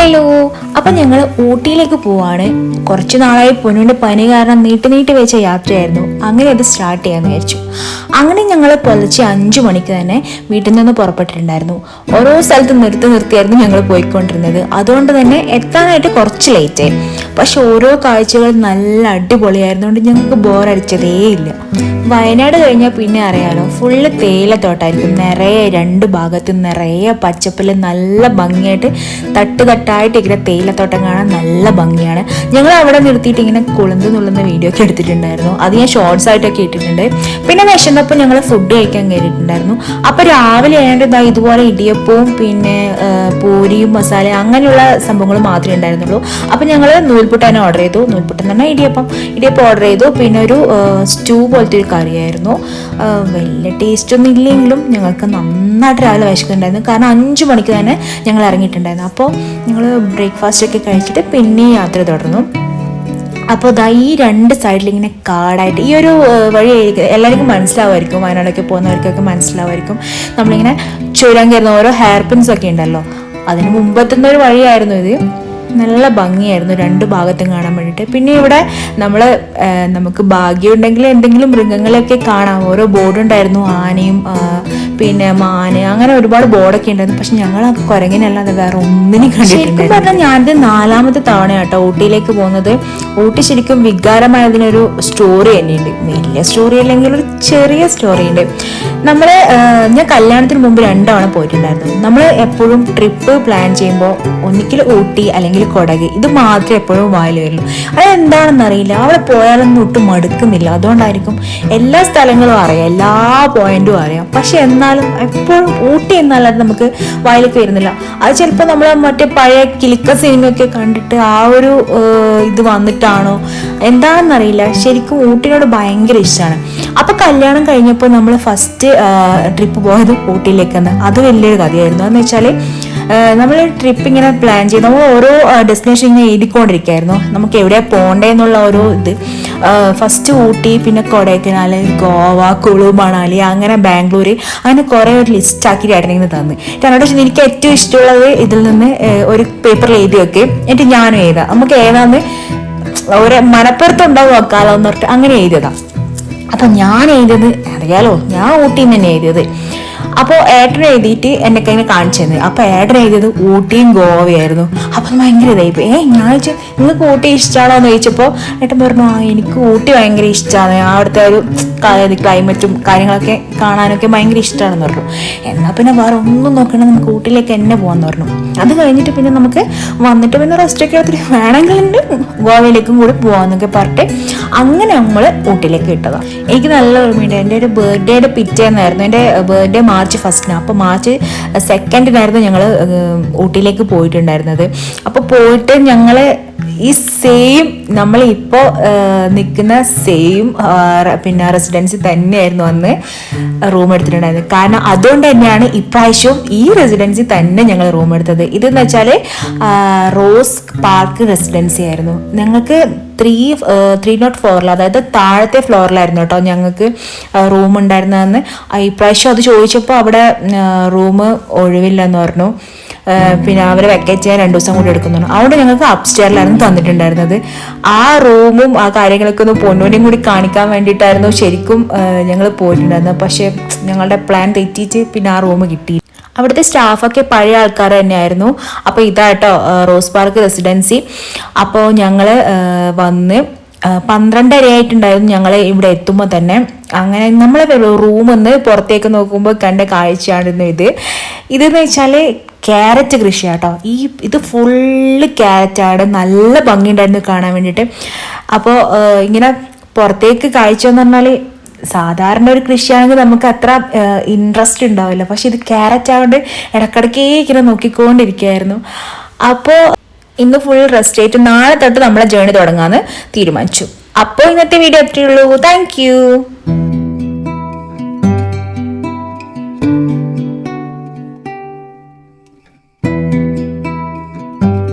Hello അപ്പം ഞങ്ങൾ ഊട്ടിയിലേക്ക് പോവാണ്. കുറച്ച് നാളായി പൊന്നുവിന്റെ പനി കാരണം നീട്ടി നീട്ടി വെച്ച യാത്രയായിരുന്നു. അങ്ങനെ അത് സ്റ്റാർട്ട് ചെയ്യാൻ വിചാരിച്ചു. അങ്ങനെ ഞങ്ങൾ പുലർച്ചെ അഞ്ചു മണിക്ക് തന്നെ വീട്ടിൽ നിന്ന് പുറപ്പെട്ടിട്ടുണ്ടായിരുന്നു. ഓരോ സ്ഥലത്ത് നിർത്തി നിർത്തിയായിരുന്നു ഞങ്ങൾ പോയിക്കൊണ്ടിരുന്നത്. അതുകൊണ്ട് തന്നെ എത്താനായിട്ട് കുറച്ച് ലേറ്റായി പക്ഷെ ഓരോ കാഴ്ചകൾ നല്ല അടിപൊളിയായിരുന്നുകൊണ്ട് ഞങ്ങൾക്ക് ബോറടിച്ചതേ ഇല്ല. വയനാട് കഴിഞ്ഞാൽ പിന്നെ അറിയാലോ ഫുള്ള് തേയിലത്തോട്ടായിരിക്കും. നിറയെ രണ്ട് ഭാഗത്തും നിറയെ പച്ചപ്പിൽ നല്ല ഭംഗിയായിട്ട് തട്ട് തട്ടായിട്ട് ഇങ്ങനെ തേയിലത്തോട്ടം കാണാൻ നല്ല ഭംഗിയാണ്. ഞങ്ങൾ അവിടെ നിർത്തിയിട്ട് ഇങ്ങനെ കുളന്ത് നുള്ളുന്ന വീഡിയോ ഒക്കെ എടുത്തിട്ടുണ്ടായിരുന്നു. അത് ഞാൻ ഷോർട്സ് ആയിട്ടൊക്കെ ഇട്ടിട്ടുണ്ട്. പിന്നെ വിശന്നപ്പോൾ ഞങ്ങൾ ഫുഡ് കഴിക്കാൻ കയറിയിട്ടുണ്ടായിരുന്നു. അപ്പോൾ രാവിലെ ആയതുകൊണ്ട് ഇതാ ഇതുപോലെ ഇടിയപ്പവും പിന്നെ പൂരിയും മസാല അങ്ങനെയുള്ള സംഭവങ്ങൾ മാത്രമേ ഉണ്ടായിരുന്നുള്ളൂ. അപ്പോൾ ഞങ്ങൾ നൂൽപുട്ടാൻ ഓർഡർ ചെയ്തു. നൂൽപുട്ടൻ പറഞ്ഞാൽ ഇടിയപ്പം. ഇടിയപ്പം ഓർഡർ ചെയ്തു. പിന്നെ ഒരു സ്റ്റൂ പോലത്തെ ഒരു കറിയായിരുന്നു. വലിയ ടേസ്റ്റ് ഒന്നും ഇല്ലെങ്കിലും ഞങ്ങൾക്ക് നന്നായിട്ട് രാവിലെ വിശക്കുന്നുണ്ടായിരുന്നു. കാരണം അഞ്ച് മണിക്ക് തന്നെ ഞങ്ങൾ ഇറങ്ങിയിട്ടുണ്ടായിരുന്നു. അപ്പോൾ ഞങ്ങൾ ബ്രേക്ക്ഫാസ്റ്റ് ഒക്കെ കഴിച്ചിട്ട് പിന്നെ യാത്ര തുടർന്നു. അപ്പോൾ ദാ ഈ രണ്ട് സൈഡിൽ ഇങ്ങനെ കാടായിട്ട് ഈ ഒരു വഴി എല്ലാവർക്കും മനസ്സിലാവുമായിരിക്കും. വയനാടൊക്കെ പോകുന്നവർക്കൊക്കെ മനസ്സിലാവുമായിരിക്കും. നമ്മളിങ്ങനെ ചുരം കയറുന്ന ഓരോ ഹെയർ പിൻസ് ഒക്കെ ഉണ്ടല്ലോ. അതിന് മുമ്പെത്തുന്ന ഒരു വഴിയായിരുന്നു ഇത്. നല്ല ഭംഗിയായിരുന്നു രണ്ട് ഭാഗത്തും കാണാൻ വേണ്ടിയിട്ട്. പിന്നെ ഇവിടെ നമ്മൾ നമുക്ക് ഭാഗ്യമുണ്ടെങ്കിൽ എന്തെങ്കിലും മൃഗങ്ങളെയൊക്കെ കാണാം. ഓരോ ബോർഡുണ്ടായിരുന്നു ആനയും പിന്നെ മാന് അങ്ങനെ ഒരുപാട് ബോർഡൊക്കെ ഉണ്ടായിരുന്നു. പക്ഷെ ഞങ്ങൾ ആ കുരങ്ങിനല്ലാതെ വേറെ ഒന്നിനും കണ്ടിട്ടില്ല പറഞ്ഞാൽ ഞാനിത് നാലാമത്തെ തവണ കേട്ടോ ഊട്ടിയിലേക്ക് പോകുന്നത്. ഊട്ടി ശരിക്കും വികാരമായതിനൊരു സ്റ്റോറി തന്നെയുണ്ട്. വലിയ സ്റ്റോറി അല്ലെങ്കിൽ ഒരു ചെറിയ സ്റ്റോറി ഉണ്ട്. നമ്മൾ ഞാൻ കല്യാണത്തിന് മുമ്പ് രണ്ടവണ പോയിട്ടുണ്ടായിരുന്നു. നമ്മൾ എപ്പോഴും ട്രിപ്പ് പ്ലാൻ ചെയ്യുമ്പോൾ ഒന്നിക്കൽ ഊട്ടി അല്ലെങ്കിൽ കൊടക് ഇത് മാത്രമേ എപ്പോഴും വായിൽ വരുള്ളൂ. അതെന്താണെന്ന് അറിയില്ല അവിടെ പോയാലൊന്നും ഒട്ടും മടുക്കുന്നില്ല. അതുകൊണ്ടായിരിക്കും എല്ലാ സ്ഥലങ്ങളും അറിയാം. എല്ലാ പോയിന്റും അറിയാം. പക്ഷെ എന്നാലും എപ്പോഴും ഊട്ടി എന്നല്ലാതെ നമുക്ക് വായിലേക്ക് വരുന്നില്ല. അത് ചിലപ്പോൾ നമ്മൾ മറ്റേ പഴയ കിലുക്ക സിനിമയൊക്കെ കണ്ടിട്ട് ആ ഒരു ഇത് വന്നിട്ടാണോ? എന്താണെന്നറിയില്ല. ശരിക്കും ഊട്ടിനോട് ഭയങ്കര ഇഷ്ടമാണ്. അപ്പൊ കല്യാണം കഴിഞ്ഞപ്പോൾ നമ്മൾ ഫസ്റ്റ് ട്രിപ്പ് പോയത് ഊട്ടിയിലേക്കാണ് അത് വലിയൊരു കഥയായിരുന്നു. എന്ന് വെച്ചാൽ നമ്മൾ ട്രിപ്പ് ഇങ്ങനെ പ്ലാൻ ചെയ്ത്. നമ്മൾ ഓരോ ഡെസ്റ്റിനേഷൻ ഇങ്ങനെ എഴുതിക്കൊണ്ടിരിക്കുകയായിരുന്നു നമുക്ക് എവിടെയാ പോകേണ്ടതെന്നുള്ള ഓരോ ഇത്. ഫസ്റ്റ് ഊട്ടി പിന്നെ കൊടൈക്കനാൽ ഗോവ കുളു മണാലി അങ്ങനെ ബാംഗ്ലൂർ അങ്ങനെ കുറേ ഒരു ലിസ്റ്റ് ആക്കിയിട്ടായിരുന്നു ഇങ്ങനെ തന്നു. കാരണം ചോദിച്ചു, എനിക്ക് ഏറ്റവും ഇഷ്ടമുള്ളത് ഇതിൽ നിന്ന് ഒരു പേപ്പറിൽ എഴുതി വെക്കുകയും എന്നിട്ട് ഞാനും എഴുതാം. നമുക്ക് ഏതാന്ന് ഒരു മനപ്പുറത്ത് ഉണ്ടാവും വെക്കാലോ എന്ന് പറഞ്ഞിട്ട് അങ്ങനെ എഴുതിയതാ. അപ്പൊ ഞാൻ എഴുതിയത് അറിയാലോ? ഞാൻ ഊട്ടിയിൽ നിന്ന് തന്നെ എഴുതിയത്. അപ്പോൾ ഏട്ടൻ എഴുതിയിട്ട് എന്നെ കയ്യിൽ കാണിച്ചു തന്നെ അപ്പോൾ ഏട്ടൻ എഴുതിയത് ഊട്ടിയും ഗോവയായിരുന്നു. അപ്പോൾ ഭയങ്കര ഇതായിപ്പോ ഏ ഞാൻ ചോദിച്ചു നിങ്ങൾക്ക് ഊട്ടി ഇഷ്ടമാണോ എന്ന് ചോദിച്ചപ്പോൾ ഏട്ടൻ പറഞ്ഞു ആ എനിക്ക് ഊട്ടി ഭയങ്കര ഇഷ്ടമാണ് അവിടുത്തെ ഒരു ക്ലൈമറ്റും കാര്യങ്ങളൊക്കെ കാണാനൊക്കെ ഭയങ്കര ഇഷ്ടമാണെന്ന് പറഞ്ഞു. എന്നാൽ പിന്നെ വേറെ ഒന്നും നോക്കണേ നമുക്ക് ഊട്ടിയിലേക്ക് തന്നെ പോകാമെന്ന് പറഞ്ഞു. അത് കഴിഞ്ഞിട്ട് പിന്നെ നമുക്ക് വന്നിട്ട് പിന്നെ റെസ്റ്റൊക്കെ എടുത്തിട്ട് വേണമെങ്കിൽ ഗോവയിലേക്കും കൂടി പോകാമെന്നൊക്കെ പറഞ്ഞിട്ട് അങ്ങനെ നമ്മൾ ഊട്ടിയിലേക്ക് ഇട്ടതാണ് എനിക്ക് നല്ല ഓർമ്മയുണ്ട്. എന്റെ ഒരു ബർത്ത്ഡേയുടെ പിറ്റേന്നായിരുന്നു. എന്റെ ബർത്ത്ഡേ മാർച്ച് ഫസ്റ്റിന്. അപ്പോൾ മാർച്ച് സെക്കൻഡിനായിരുന്നു ഞങ്ങൾ ഊട്ടിയിലേക്ക് പോയിട്ടുണ്ടായിരുന്നത്. അപ്പോൾ പോയിട്ട് ഞങ്ങൾ ഈ സെയിം നമ്മൾ ഇപ്പോൾ നിൽക്കുന്ന സെയിം പിന്നെ റെസിഡൻസി തന്നെയായിരുന്നു അന്ന് റൂം എടുത്തിട്ടുണ്ടായിരുന്നത്. കാരണം അതുകൊണ്ട് തന്നെയാണ് ഇപ്രാവശ്യവും ഈ റെസിഡൻസി തന്നെ ഞങ്ങൾ റൂം എടുത്തത്. ഇതെന്ന് വെച്ചാൽ റോസ് പാർക്ക് റെസിഡൻസി ആയിരുന്നു. ഞങ്ങൾക്ക് ത്രീ ത്രീ നോട്ട് ഫോറിൽ അതായത് താഴത്തെ ഫ്ലോറിലായിരുന്നു കേട്ടോ ഞങ്ങൾക്ക് റൂം ഉണ്ടായിരുന്നതെന്ന്. ഇപ്രാവശ്യം അത് ചോദിച്ചപ്പോൾ അവിടെ റൂം ഒഴിവില്ലെന്ന് പറഞ്ഞു. പിന്നെ അവർ വെക്കേറ്റ് ചെയ്യാൻ രണ്ടു ദിവസം കൂടി എടുക്കുന്നു അവിടെ ഞങ്ങൾക്ക് അപ്സ്റ്റെയറിലായിരുന്നു തന്നിട്ടുണ്ടായിരുന്നത്. ആ റൂമും ആ കാര്യങ്ങളൊക്കെ ഒന്ന് പൊന്നൂനെയും കൂടി കാണിക്കാൻ വേണ്ടിയിട്ടായിരുന്നു ശരിക്കും ഞങ്ങൾ പോയിട്ടുണ്ടായിരുന്നത്. പക്ഷേ ഞങ്ങളുടെ പ്ലാൻ തെറ്റിച്ച് പിന്നെ ആ റൂം കിട്ടി. അവിടുത്തെ സ്റ്റാഫൊക്കെ പഴയ ആൾക്കാർ തന്നെയായിരുന്നു. അപ്പോൾ ഇതാട്ടോ റോസ് പാർക്ക് റെസിഡൻസി. അപ്പോൾ ഞങ്ങൾ വന്ന് പന്ത്രണ്ടര ആയിട്ടുണ്ടായിരുന്നു ഞങ്ങൾ ഇവിടെ എത്തുമ്പോൾ തന്നെ. അങ്ങനെ നമ്മളെ റൂമിൽ നിന്ന് പുറത്തേക്ക് നോക്കുമ്പോൾ കണ്ട കാഴ്ചയാണ് ഇത്. ഇതെന്ന് വെച്ചാൽ ക്യാരറ്റ് കൃഷിയാട്ടോ. ഈ ഇത് ഫുള്ള് ക്യാരറ്റാണ്. നല്ല ഭംഗിയുണ്ടായിരുന്നു കാണാൻ വേണ്ടിയിട്ട്. അപ്പോൾ ഇങ്ങനെ പുറത്തേക്ക് കാഴ്ച എന്ന് പറഞ്ഞാൽ സാധാരണ ഒരു കൃഷിയാണെങ്കിൽ നമുക്ക് അത്ര ഇൻട്രസ്റ്റ് ഉണ്ടാവില്ല. പക്ഷെ ഇത് ക്യാരറ്റ് ആയതുകൊണ്ട് ഇടക്കിടക്കേ ഇങ്ങനെ നോക്കിക്കൊണ്ടിരിക്കുകയായിരുന്നു. അപ്പോൾ ഇന്ന് ഫുൾ റെസ്റ്റ് ആയിട്ട് നാളെ തൊട്ട് നമ്മളെ ജേണി തുടങ്ങാമെന്ന് തീരുമാനിച്ചു. അപ്പോൾ ഇന്നത്തെ വീഡിയോ എത്രയുള്ളൂ താങ്ക് യു